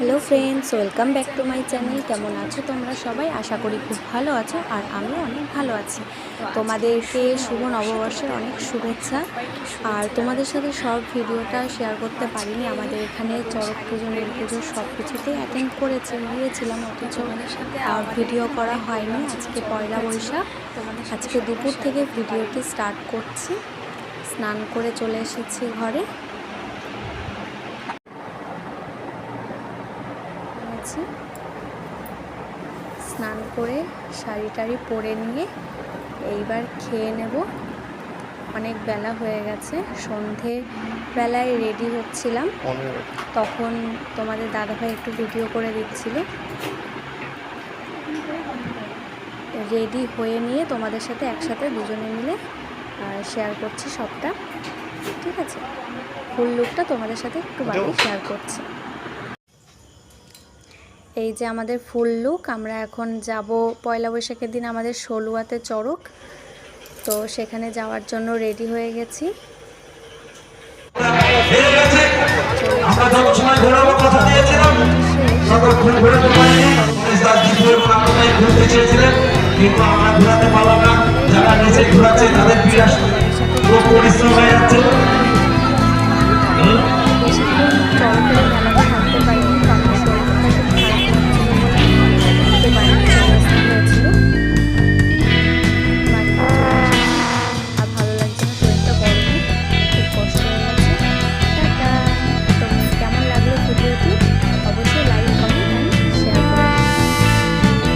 Hello friends welcome back to my channel কেমন আছো তোমরা সবাই? আশা করি খুব ভালো আছো আর আমিও অনেক ভালো আছি। তোমাদেরকে শুভ নববর্ষের অনেক শুভেচ্ছা। আর তোমাদের সাথে সব ভিডিওটা শেয়ার করতে পারিনি। আমাদের এখানে চড়ক পুজো, নীল পুজো সব কিছুতেই অ্যাটেন্ড করেছি গিয়েছিলাম অথচ আর ভিডিও করা হয়নি। আজকে পয়লা বৈশাখ। আজকে দুপুর থেকে ভিডিওটি স্টার্ট করছি। স্নান করে চলে এসেছি ঘরে। আছে। স্নান করে শাড়ি টাড়ি পরে নিয়ে এইবার খেয়ে নেব। অনেক বেলা হয়ে গেছে সন্ধে বেলায় রেডি হচ্ছিলাম। তখন তোমাদের দাদাভাই একটু ভিডিও করে দিচ্ছিল। রেডি হয়ে নিয়ে তোমাদের সাথে একসাথে দুজনে মিলে শেয়ার করছি সবটা। ঠিক আছে? ফুল লুকটা তোমাদের সাথে একটু বাড়ি শেয়ার করছি। এই যে আমাদের ফুল লুক, আমরা এখন যাব পয়লা বৈশাখের দিন আমাদের ষোলুয়াতে চড়ক। তো সেখানে যাওয়ার জন্য রেডি হয়ে গেছি। কিন্তু আমরা ঘোরাতে পারলাম না। যারা নিচে ঘোরাচ্ছে তাদের পরিশ্রম